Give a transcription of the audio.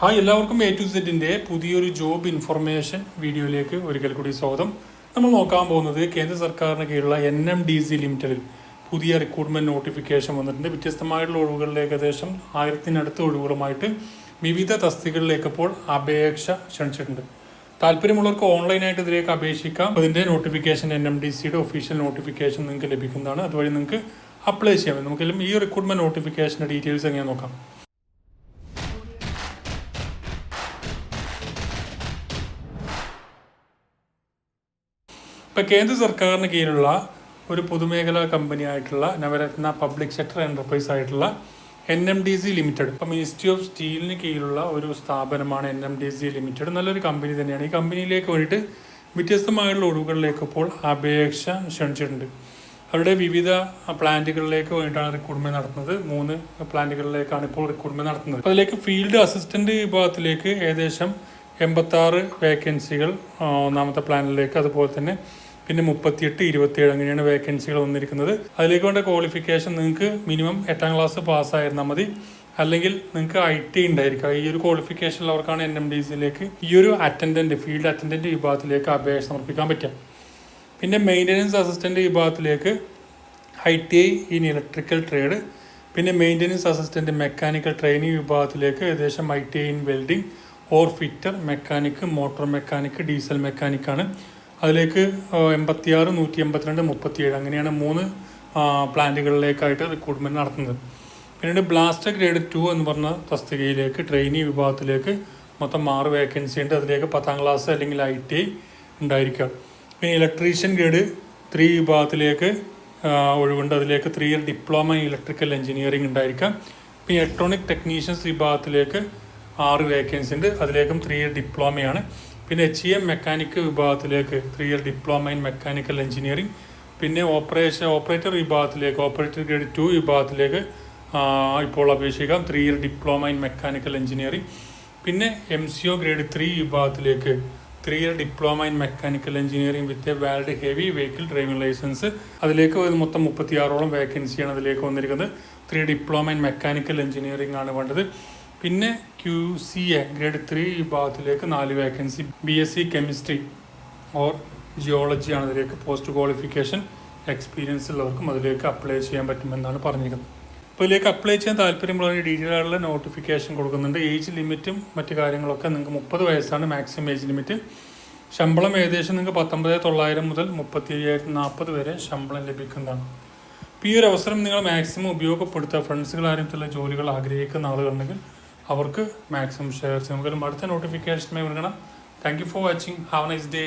Hi എല്ലാവർക്കും A to സെറ്റിന്റെ പുതിയൊരു ജോബ് ഇൻഫർമേഷൻ വീഡിയോയിലേക്ക് ഒരിക്കൽ കൂടി സ്വാഗതം. നമ്മൾ നോക്കാൻ പോകുന്നത് കേന്ദ്ര സർക്കാരിന് കീഴിലുള്ള എൻ എം ഡി സി ലിമിറ്റഡിൽ പുതിയ റിക്രൂട്ട്മെന്റ് നോട്ടിഫിക്കേഷൻ വന്നിട്ടുണ്ട്. വ്യത്യസ്തമായിട്ടുള്ള ഒഴിവുകളിൽ ഏകദേശം ആയിരത്തിനടുത്ത് ഒഴിവുകളുമായിട്ട് വിവിധ തസ്തികളിലേക്ക് ഇപ്പോൾ അപേക്ഷ ക്ഷണിച്ചിട്ടുണ്ട്. താല്പര്യമുള്ളവർക്ക് ഓൺലൈനായിട്ട് ഇതിലേക്ക് അപേക്ഷിക്കാം. അതിന്റെ നോട്ടിഫിക്കേഷൻ എൻ എം ഡി സിയുടെ ഒഫീഷ്യൽ നോട്ടിഫിക്കേഷൻ നിങ്ങൾക്ക് ലഭിക്കുന്നതാണ്. അതുവഴി നിങ്ങൾക്ക് അപ്ലൈ ചെയ്യാം. നമുക്കെല്ലാം ഈ റിക്രൂട്ട്മെന്റ് നോട്ടിഫിക്കേഷന്റെ ഡീറ്റെയിൽസ് എങ്ങനെ നോക്കാം. ഇപ്പം കേന്ദ്ര സർക്കാരിന് കീഴിലുള്ള ഒരു പൊതുമേഖലാ കമ്പനി ആയിട്ടുള്ള നവരത്ന പബ്ലിക് സെക്ടർ എന്റർപ്രൈസ് ആയിട്ടുള്ള N M D C limited ഇപ്പം മിനിസ്ട്രി ഓഫ് സ്റ്റീലിന് കീഴിലുള്ള ഒരു സ്ഥാപനമാണ് N M D C limited നല്ലൊരു കമ്പനി തന്നെയാണ്. ഈ കമ്പനിയിലേക്ക് വേണ്ടിയിട്ട് വ്യത്യസ്തമായുള്ള ഒഴിവുകളിലേക്ക് ഇപ്പോൾ അപേക്ഷ ക്ഷണിച്ചിട്ടുണ്ട്. അവരുടെ വിവിധ പ്ലാന്റുകളിലേക്ക് വേണ്ടിയിട്ടാണ് റിക്രൂട്ട്മെന്റ് നടത്തുന്നത്. മൂന്ന് പ്ലാന്റുകളിലേക്കാണ് ഇപ്പോൾ റിക്രൂട്ട്മെന്റ് നടത്തുന്നത്. അതിലേക്ക് ഫീൽഡ് അസിസ്റ്റന്റ് വിഭാഗത്തിലേക്ക് ഏകദേശം എൺപത്തി ആറ് വേക്കൻസികൾ ഒന്നാമത്തെ പ്ലാനിലേക്ക് അതുപോലെ തന്നെ പിന്നെ മുപ്പത്തിയെട്ട് ഇരുപത്തിയേഴ് അങ്ങനെയാണ് വേക്കൻസികൾ വന്നിരിക്കുന്നത്. അതിലേക്ക് വേണ്ട ക്വാളിഫിക്കേഷൻ നിങ്ങൾക്ക് മിനിമം എട്ടാം ക്ലാസ് പാസ്സായിരുന്നാൽ മതി. അല്ലെങ്കിൽ നിങ്ങൾക്ക് ഐ ടി ഉണ്ടായിരിക്കുക ഈ ഒരു ക്വാളിഫിക്കേഷൻ ഉള്ളവർക്കാണ് എൻ എം ഡി സിയിലേക്ക് ഈ ഒരു അറ്റൻഡന്റ് ഫീൽഡ് അറ്റൻഡന്റ് വിഭാഗത്തിലേക്ക് അപേക്ഷ സമർപ്പിക്കാൻ പറ്റുക. പിന്നെ മെയിന്റനൻസ് അസിസ്റ്റന്റ് വിഭാഗത്തിലേക്ക് I T I in electrical trade പിന്നെ മെയിന്റനൻസ് അസിസ്റ്റന്റ് മെക്കാനിക്കൽ ട്രെയിനിങ് വിഭാഗത്തിലേക്ക് ഏകദേശം I T I in welding or fitter mechanic motor mechanic diesel മെക്കാനിക്കാണ് അതിലേക്ക് എൺപത്തിയാറ് നൂറ്റി എൺപത്തിരണ്ട് മുപ്പത്തിയേഴ് അങ്ങനെയാണ് മൂന്ന് പ്ലാന്റുകളിലേക്കായിട്ട് റിക്രൂട്ട്മെന്റ് നടത്തുന്നത്. പിന്നീട് ബ്ലാസ്റ്റർ ഗ്രേഡ് ടു എന്ന് പറഞ്ഞ തസ്തികയിലേക്ക് ട്രെയിനി വിഭാഗത്തിലേക്ക് മൊത്തം ആറ് വേക്കൻസി ഉണ്ട്. അതിലേക്ക് പത്താം ക്ലാസ് അല്ലെങ്കിൽ ഐ ടി ഉണ്ടായിരിക്കുക. പിന്നെ ഇലക്ട്രീഷ്യൻ ഗ്രേഡ് ത്രീ വിഭാഗത്തിലേക്ക് ഒഴിവുണ്ട്. അതിലേക്ക് three year diploma in electrical engineering ഉണ്ടായിരിക്കാം പിന്നെ ഇലക്ട്രോണിക് ടെക്നീഷ്യൻസ് വിഭാഗത്തിലേക്ക് ആറ് വേക്കൻസി ഉണ്ട്. അതിലേക്കും ത്രീ ഇയർ ഡിപ്ലോമയാണ് പിന്നെ എച്ച് എം മെക്കാനിക് വിഭാഗത്തിലേക്ക് three year diploma in mechanical engineering പിന്നെ ഓപ്പറേഷൻ ഓപ്പറേറ്റർ വിഭാഗത്തിലേക്ക് ഓപ്പറേറ്റർ ഗ്രേഡ് ടു വിഭാഗത്തിലേക്ക് ഇപ്പോൾ അപേക്ഷിക്കാം. Three year diploma in mechanical engineering പിന്നെ M C O grade three വിഭാഗത്തിലേക്ക് three year diploma in mechanical engineering with a valid heavy vehicle driving licence അതിലേക്ക് മൊത്തം മുപ്പത്തിയാറോളം വേക്കൻസിയാണ് അതിലേക്ക് വന്നിരിക്കുന്നത്. Three diploma in mechanical engineering ആണ് വേണ്ടത്. പിന്നെ Q C A grade three വിഭാഗത്തിലേക്ക് നാല് vacancy B S C chemistry or geology ആണ് അതിലേക്ക് പോസ്റ്റ് ക്വാളിഫിക്കേഷൻ എക്സ്പീരിയൻസ് ഉള്ളവർക്കും അതിലേക്ക് അപ്ലൈ ചെയ്യാൻ പറ്റുമെന്നാണ് പറഞ്ഞിരിക്കുന്നത്. അപ്പോൾ ഇതിലേക്ക് അപ്ലൈ ചെയ്യാൻ താല്പര്യമുള്ള ഡീറ്റെയിൽ ആയിട്ടുള്ള നോട്ടിഫിക്കേഷൻ കൊടുക്കുന്നുണ്ട്. ഏജ് ലിമിറ്റും മറ്റു കാര്യങ്ങളൊക്കെ നിങ്ങൾക്ക് മുപ്പത് വയസ്സാണ് മാക്സിമം ഏജ് ലിമിറ്റ് ശമ്പളം ഏകദേശം നിങ്ങൾക്ക് പത്തൊമ്പത് തൊള്ളായിരം മുതൽ മുപ്പത്തി അയ്യായിരത്തി നാൽപ്പത് വരെ ശമ്പളം ലഭിക്കുന്നതാണ്. അപ്പോൾ ഈ ഒരു അവസരം നിങ്ങൾ മാക്സിമം ഉപയോഗപ്പെടുത്തുക. ഫ്രണ്ട്സുകൾ ആരെങ്കിലും ജോലികൾ ആഗ്രഹിക്കുന്ന ആളുകളുണ്ടെങ്കിൽ അവർക്ക് മാക്സിമം ഷെയർ ചെയ്യാം നമുക്ക് അടുത്ത നോട്ടിഫിക്കേഷനുമായി വിളിക്കണം thank you for watching have nice day